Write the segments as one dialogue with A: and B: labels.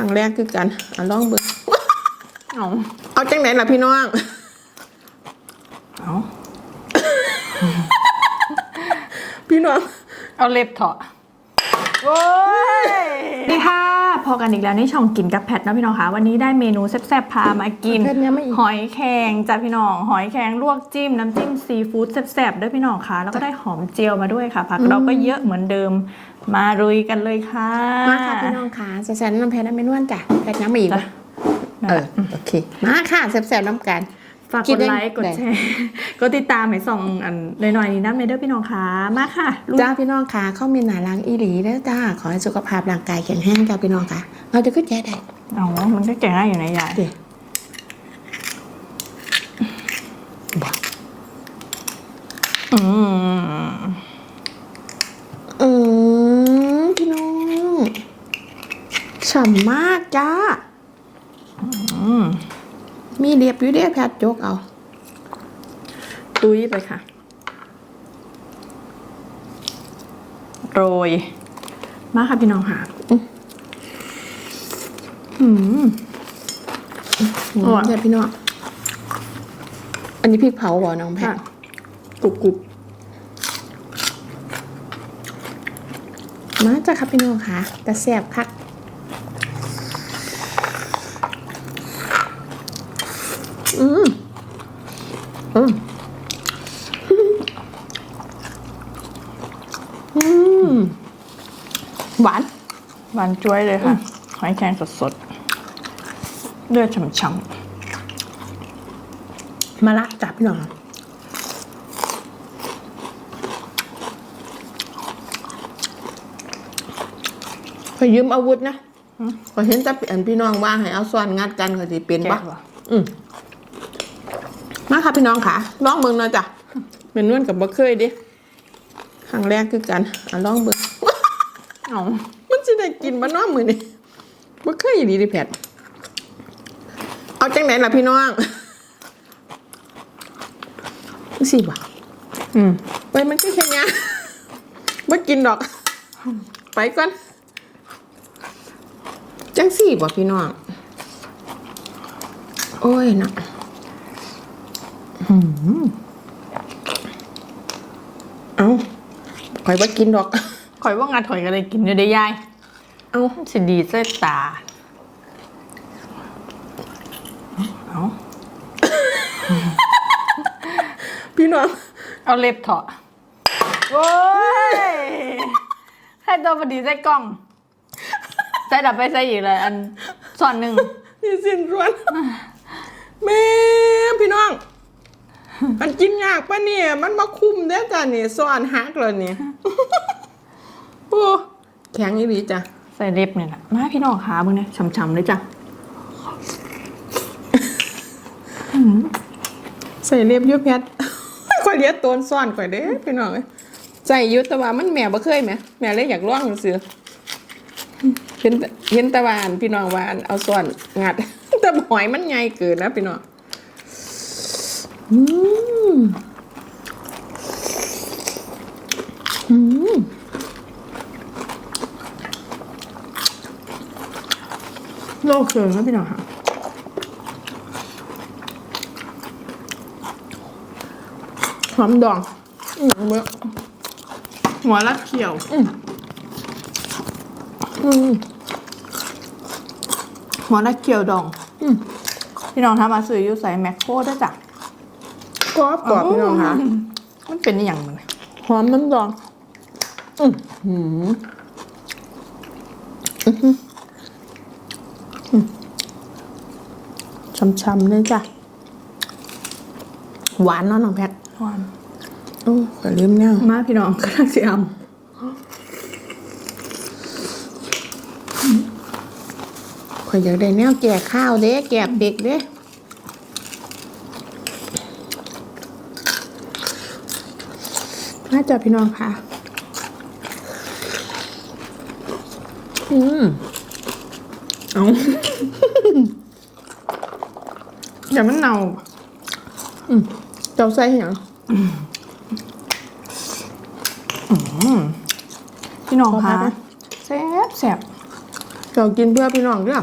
A: รั้งแรกคือกันอะลองเบิ่ง
B: เอา
A: เอาจังไหนล่ะพี่น้อง
B: เอา
A: พี่น้อง
B: เอาเล็บเถอะโอ้ยดีค่ะ พอกันอีกแล้วนี่ช่องกินกับแพทนะพี่น้องคะวันนี้ได้เมนูแซ่บๆพามากิน
A: แพทย์ยังไม่อีก
B: หอยแครงจ้ะพี่น้อง หอยแครงลวกจิ้มน้ำจิ้มซีฟู้ดแซ่บๆด้วยพี่น้องค่ะแล้วก็ได้หอมเจียวมาด้วยค่ะผักเราก็เยอะเหมือนเดิมมารุยกันเลยค่ะ
A: มาค่ะพี่น้องค่ะแซ่บๆน้ำแพนน้ำไม่นวลจ้ะแพทย์ยังไม่อีก
B: จ้ะ
A: วะเออโอเคมาค่ะแซ่บๆน้ำกัน
B: ฝาก
A: กิ
B: ก
A: น
B: ด
A: ได้
B: ไลค์กดแชร์กดติดตามให้ส่องอันหน่อยๆนี้น้ำในเด้อพี่น้องค่ะมาค่ะลุย
A: จ้าพี่น้องค่ะเข้ามีหนาล้างอีหลีเด้อจ้าขอให้สุขภาพร่างกายแข็งแรงจ้าพี่น้องค่ะเราจะขึ้นใจได้
B: เอามันก็แก่ง่ายอยู่ในยาย
A: เดี๋ยว
B: อืม
A: อืมพี่น้องฉ่ำมากจ้า
B: อืม
A: มีเรียบอยู่เด้อแพทย์ยกเอา
B: ตุยไปค่ะ โรย มาค่ะพี่น้องค่ะอืมอร่อย
A: เดี๋ยวพี่น้อง อันนี้พริกเผาบ่น้องแพ
B: ค่ะ
A: ทย์กรุบกรุบมาจ้ะครับพี่น้องค่ะ แต่แซ่บคัก อืมอืมอืมหวาน
B: หวานจ้วยเลยค่ะ หอยแครงสดๆ เลือดฉ่ำ
A: มาละจับพี่น้องขอยืมอาวุธนะขอเห็นจะเปลี่ยนพี่น้องว่าให้เอาซ้อนงัดกันก็สิเป็น
B: ๆ
A: ปะ
B: แกะเหรอ
A: อืมมา ค่ะพี่น้องค่ะลองเบิ่งหน่อยจ้ะเป็นนวลกับบ่เคยเดิครั้งแรกคือกันอะลองเบิ่ง
B: เอา
A: มันสิได้กินบ่เน้อมือนี่บ่เคยอีหลีเดิแพทเอาจังไหนล่ะพี่น้องสิบ่ะ
B: อืม
A: ไปมันก็แค่เนี้ยบ่กินดอก ไปก่อน จังสี่บ่พี่น้อง โอ้ยนะ เอาข่อยบ่กินดอก
B: ข่อยว่างานถอยกันเลยกินอยู่ได้ยาย
A: เอา
B: สิดีเส้ตา เอา
A: พี่น้อง
B: เอาเล็บเถอะโอ้ยใครตัวพอดีใส่กล้องใส่ดับไปใส่อีกเลย อันส่วนหนึ่ง
A: นี่สิ้นรวนแม่พี่น้อง มันกินยากปะเนี่ย มันมาคุมได้อจ้ะนี่ซ้อนหักเลยเนี่ยโอ้แข็งอีหลีจ้ะ
B: ใส่เล็บเนี่ยนะมาพี่น้องขามึงเนี่ยช่ำๆเลยจ้ะ
A: ใส่เรียบอยุแพทข่อยเลียดโตนซ่อนข่อยเด้พี่น้องเอ้ยใส่อยุแต่ว่ามันแม่บ่เคยไหมแม่เลยอยากลองซื้อเห็นแต่เห็นแตะวาอันพี่น้องว่าอันเอาซ่อนงัดแต่หอยมันใหญ่เกินนะพี่น้อง อืมอืม
B: โลกเคืองครับพี่น้องค่ะ
A: หอมดองอืมเมื่อ
B: หัวละเขียว
A: อืม
B: หัวละเขียวดอง
A: อืม
B: พี่น้องทำมาซื้ออยูใส่แมคโครด้วยจ้ะ
A: ก รอบกรอบพี่น้องค่ะ
B: มันเป็นอหย่างมัน
A: หอมน้ำดองอือหืออื้อหืออืมช้ำๆเลยจ้ะ หวานเนาะน้องแพท
B: หวาน
A: โอ้ก็ลืมเนี่ย
B: มาพี่น้องกำลังเสียม
A: ข่อยอยากได้แนวแก่ข้าวเด้แก่เด็กเด้ น่าจะพี่น้องค่ะ อืม
B: เอาอย่ามันเน่า
A: อืมเจ้าใส่หยัง
B: พี่น้อง
A: ขอพั
B: คะ
A: กนะ
B: แซ่บแซ่บ
A: เรากินเพื่อพี่น้องเด้อ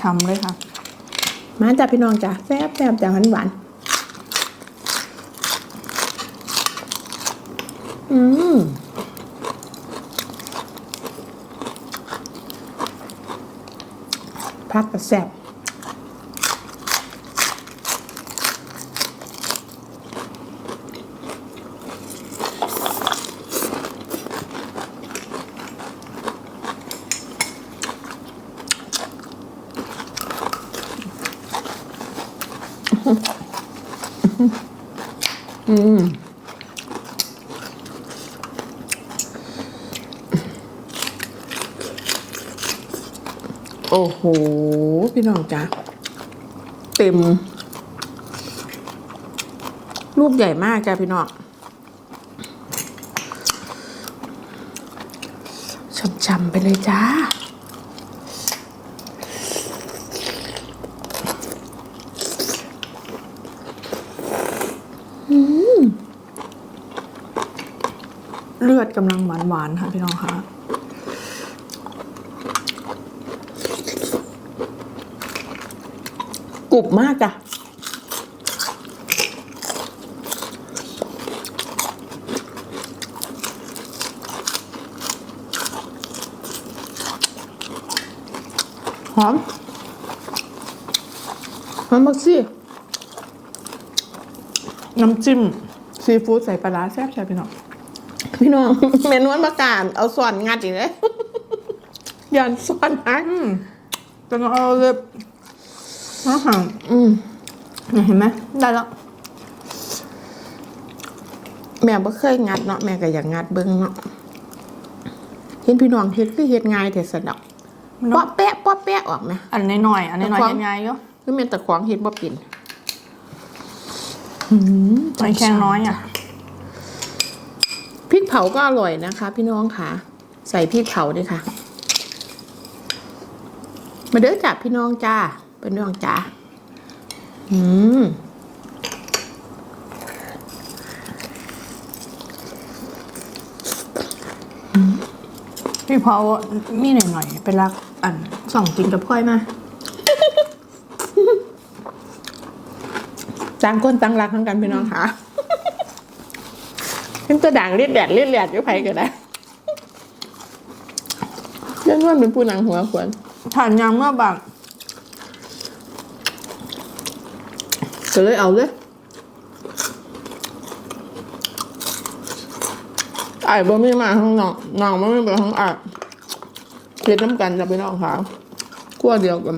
B: ช้ำๆเลยค่ะ
A: มาจ้ะพี่น้องจ้ะแซ่บแซ่บจ้ะหวานหวาน อืมพักกับแซ่บ อืม โอ้โห พี่น้องจ้ะเต็มรูปใหญ่มากจ้ะพี่น้องช่ำๆไปเลยจ้า
B: เลือดกำลังหวานๆค่ะพี่น้องคะ
A: กรุบมากจ้ะหอมหอมมากสิ
B: น้ำจิ้ม ซีฟู้ดใส่ปลาร้าแซ่บใช่พี่น้อง
A: พี่น้อง เมนวนประกาศเอาส่วนงัดอีกเลยยันส่วนฮัก
B: อืมจะเอาเลย อาหาร
A: อืม
B: เนี่ยเห็นไหมได้แล้ว
A: แม่บ่เคยงัดเนาะแม่ก็อยากงัดเบิ่งเนาะเห็นพี่น้องเฮ็ดคือเฮ็ดง่ายแต่สะดอก
B: มัน
A: ป๊อแปะป๊อแปะออกไหม
B: อันน้อยๆอันน้อย
A: แต่ความ
B: ๆง่ายๆก็
A: คือแม่นแต่ของเฮ็ดบ่เป็น
B: ไอ้แข็งน้อยอะ
A: พริกเผาก็อร่อยนะคะ พี่น้องค่ะ ใส่พริกเผาด้วยค่ะ มาเด้อจ้ะพี่น้องจ้า เป็นน้องจ้าอืม
B: พี่เพามีหน่อยๆเป็นรักอันสองกินกับค่อยมา
A: จ้างก้นตั้งรักทั้งกันพี่น้องค่ะเป็นตัวด่างเลียดแดดเลียดแดดอยู่ไผก็ได้เรื่องนวลเป็นผู้หนังหัวขวน
B: ทานยางเมื่อบาง
A: เลยเอาเลยไอ้บ่มีมาข้างนอกน้องบ่มีไปข้างอ้ายเฮ็ดน้ำกันจะไปน้องค่ะขั้วเดียวกัน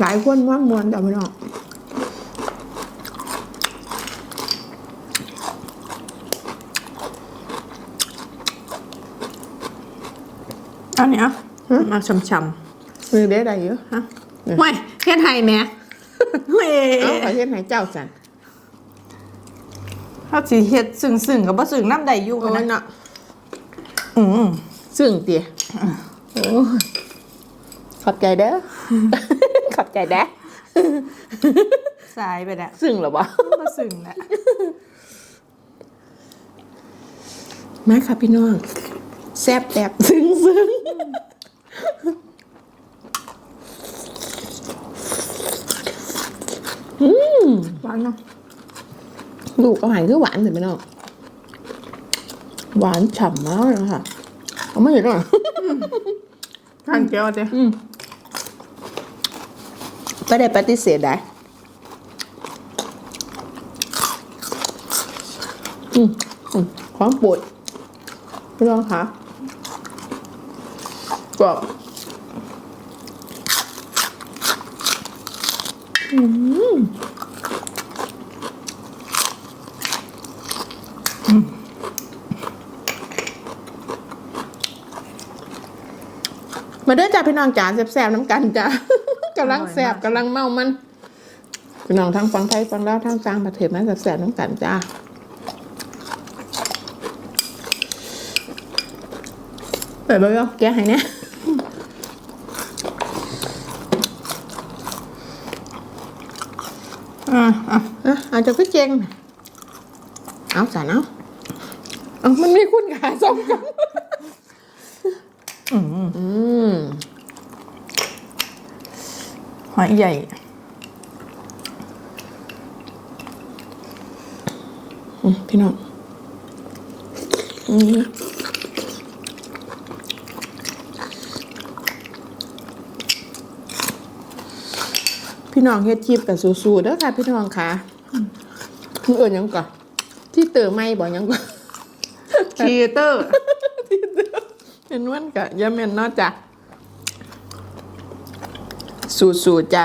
A: หลายคนว่ามวนแต่ไม่น้อง
B: อันเนี้ยมาช้ำ
A: มือได้ใดเยอะฮะ
B: ๆไม่เฮ็ดไทยแม่เฮ้ย
A: เอาประเทศไหนเจ้าสัน
B: ถ้าสิเฮ็ดซึ้งๆกับบ่ซึ้งน้ำใดอยู่
A: โอ้
B: กัน
A: ย
B: นะ
A: เนาะ
B: อืม
A: ซึ่งเตี๋ยโอ้ยขอบใจเด้อ ขอบใจเด้อ
B: สายไปแล้ว
A: ซึ่งเหรอวะ
B: บ่ซึ้งแหละ
A: มาค่ะพี่น้อง แซ่บแบบซึ้งซึ้ง
B: หวานเนาะ
A: ลูกเอาหายคือหวานเห็นไหมน้องหวานฉ่ำมากเลยค่ะเอาไม่เห็นหรอ
B: ทานเกี๊ยวเจ้
A: อืมไม่ได้ปฏิเสธได้อืมอืมของโปวดพี่น้องคะ กรอบอืมมาเด้อจ้าพี่น้องจ๋าแซ่บๆน้ำกันจ้ากำลังแซ่บกำลังเมามันพี่น้องทั้งฟังไทยฟังลาวทั้งจางประเทศมาแซ่บๆน้ำกันจ้าเปิดไปแล้วแกะให้เนี่ย
B: อะอะ
A: อะอาจจะก็เจงเอาสารเอาเอามันมีคุณขาสองกัน
B: อืมหอยใหญ่
A: พี่น้องอืม พี่น้องเฮ็ดคลิปกับสู้ๆเด้อค่ะ พี่น้องค่ะมึงเอิญยังก่อนที่เตอไม่บอกยังก่อน
B: คีเตอร์
A: เป็นวันกะยาเมนเนอกจ้ะสู้ๆจ้ะ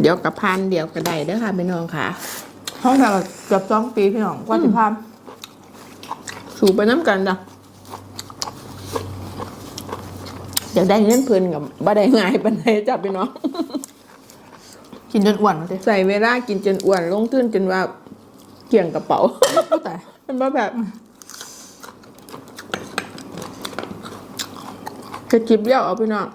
A: เดี๋ยวกับพันเดี๋ยวก็ได้เด้อค่ะพี่น้องค่ะ
B: ห้องแบบเกือบสองปีพี่น้องกว่าสิพาม
A: สู่ไปน้ำกันจ้ะอยากได้เงินเพิ่นกับบ่ได้ง่ายปานใดจ้ะพี่น้อง
B: กินจนอ้วนมาสิ
A: ใส่เวลากินจนอ้วนลงทุนจนว่าเกี่ยงกระเป๋า
B: แต่
A: เป็นว่าแบบกระจิบเลี้ยวเอาพี่น้อง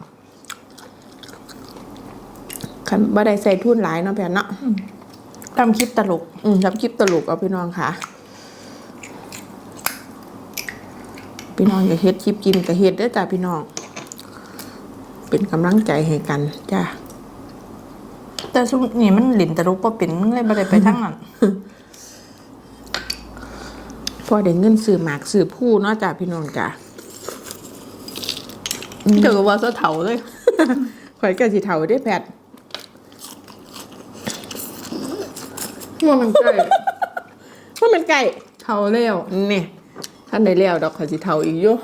A: คันบ่ได้ใส่ทุนหลายเนาะแผ่นเนาะ
B: ทำคลิปตลก
A: อืมทำคลิปตลกเอาพี่น้องค่ะ พี่น้องอย่าเฮ็ดคลิปกินกับเฮ็ดเด้อจ้าพี่น้อง เป็นกำลังใจให้กันจ้า
B: แต่ช่วงนี้มันหลินตลกปะเป็นมันเลยไม่ได้ไปทั้งนั้น
A: พอได้เงินซื้อหมากซื้อผู้เนาะจ้าพี่น้องจ้า
B: เจอว่าเสะเถาเลย
A: ข่อยก็สิเฒ่าได้แพทว่ามันใกล้ว่ามันใกล้
B: เถาเร็ว
A: นี่ท่านได้แล้วดอกข่อยสิเฒ่าอีกอยู่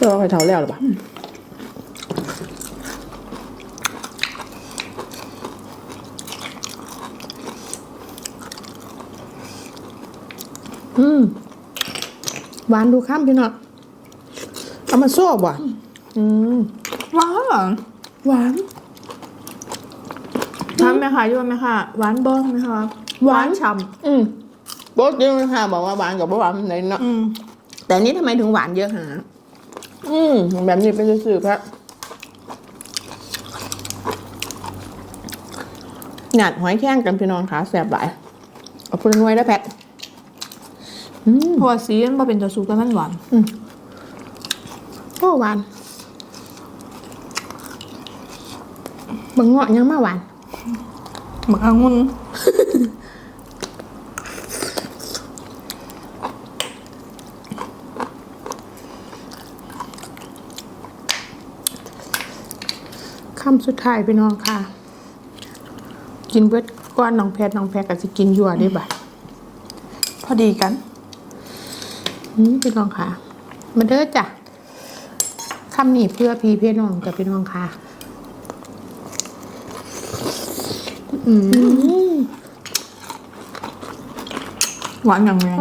A: เออข่อยเฒ่าแล้วหรือเปล่าอืมหวานดูข้ามพี่น้องเอามาโซ่บ่ะอืม
B: ว้าว
A: หวาน
B: ทำไหมคะยุ่ไหมคะหวานบ้องไหมคะ
A: หวาน
B: ฉ่
A: อืมโบ๊ทยังค่ะบอกว่าหวานกับบ่หวานไหนเนาะำ
B: อืม
A: แต่อันนี้ทำไมถึงหวานเยอะหา อืมแบบนี้เป็นสื่อๆครับหยาดหอยแข้งกันพี่น้องขาแสบหลายเอาพูดนวยได้แพทอืม
B: เพราะว่าสีมันบ่เป็นตัวสูตรแต่มันหวาน
A: โอ้หวานบางเงาะยังมาหวาน
B: หมึกองุ่น
A: คำสุดท้ายพี่น้องค่ะ กินเบิดก้อนน้องแพทน้องแพทก็จะกินยั่วได้บ่ะ
B: พอดีกัน
A: อืมพี่น้องค่ะ มาเด้อจ้ะคำนี้เพื่อพี่พี่น้องกับพี่น้องค่ะ อืม
B: หวานอย่างแรง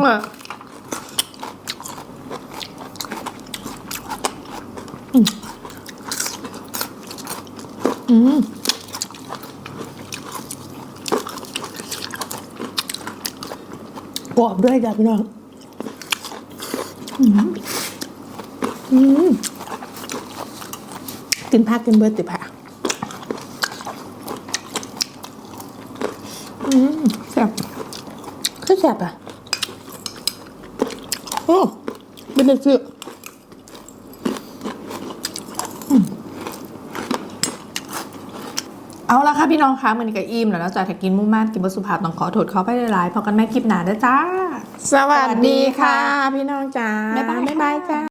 A: อืมกรอบด้วยจ้ะพี่น้องอืมอืมกินผักกินเบิร์ติผักอืมแซ่บคือแซ่บอะโอ้เป็นเด็กซื้อ
B: เอาละค่ะพี่น้องคะมันก็อิ่มแล้วนะจ๊ะถ้ากินมุ่งมั่นกินบสุภาพต้องขอโทษเขาไปหลายๆพอกันแม่คลิปหนาเด้อจ้า
A: สวัสดีค่ะ
B: สวัสดีค่ะ
A: พี่น้องจ๋า
B: บ๊ายบายค่ะ
A: บ๊ายบายจ้า